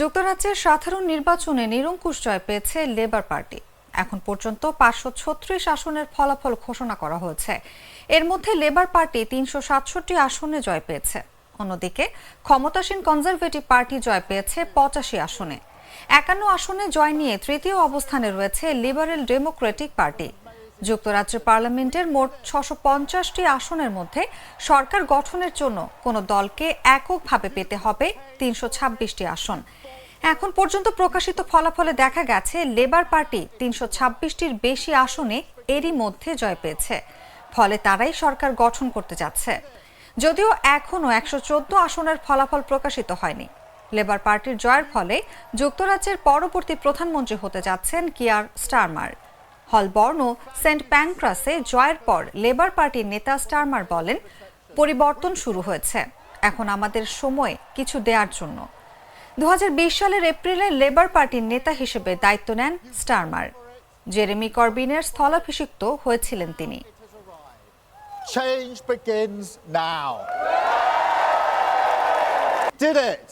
যুক্তরাজ্যের সাধারণ নির্বাচনে নিরঙ্কুশ জয় পেয়েছে লেবার পার্টি। এখন পর্যন্ত পাঁচশো ছত্রিশ আসনের ফলাফল ঘোষণা করা হয়েছে। এর মধ্যে লেবার পার্টি তিনশো সাতষট্টি আসনে জয় পেয়েছে। অন্যদিকে ক্ষমতাসীন কনজারভেটিভ পার্টি জয় পেয়েছে পঁচাশি আসনে। একান্ন আসনে জয় নিয়ে তৃতীয় অবস্থানে রয়েছে লিবারেল ডেমোক্রেটিক পার্টি। যুক্তরাজ্যের পার্লামেন্টের মোট ছশো পঞ্চাশটি আসনের মধ্যে সরকার গঠনের জন্য কোনো দলকে এককভাবে পেতে হবে তিনশো ছাব্বিশটি আসন। এখন পর্যন্ত প্রকাশিত ফলাফলে দেখা গেছে, লেবার পার্টি তিনশো ছাব্বিশটির বেশি আসনে এরই মধ্যে জয় পেয়েছে। ফলে তারাই সরকার গঠন করতে যাচ্ছে। যদিও এখনও একশো চোদ্দ আসনের ফলাফল প্রকাশিত হয়নি। লেবার পার্টির জয়ের ফলে যুক্তরাজ্যের পরবর্তী প্রধানমন্ত্রী হতে যাচ্ছেন কিয়ার স্টারমার। হলবর্ন ও সেন্ট প্যাংক্রাসে জয়ের পর লেবার পার্টির নেতা স্টারমার বলেন, পরিবর্তন শুরু হয়েছে। এখন আমাদের সময় কিছু দেওয়ার জন্য। দু হাজার বিশ সালের এপ্রিলে লেবার পার্টির নেতা হিসেবে দায়িত্ব নেন স্টারমার জেরেমি করবিনের স্থলাভিষিক্ত হয়েছিলেন তিনি Change begins now. Did it?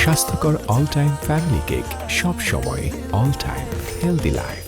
স্বাস্থ্যকর অল টাইম ফ্যামিলি কেক সব সময় অল টাইম হেলদি লাইফ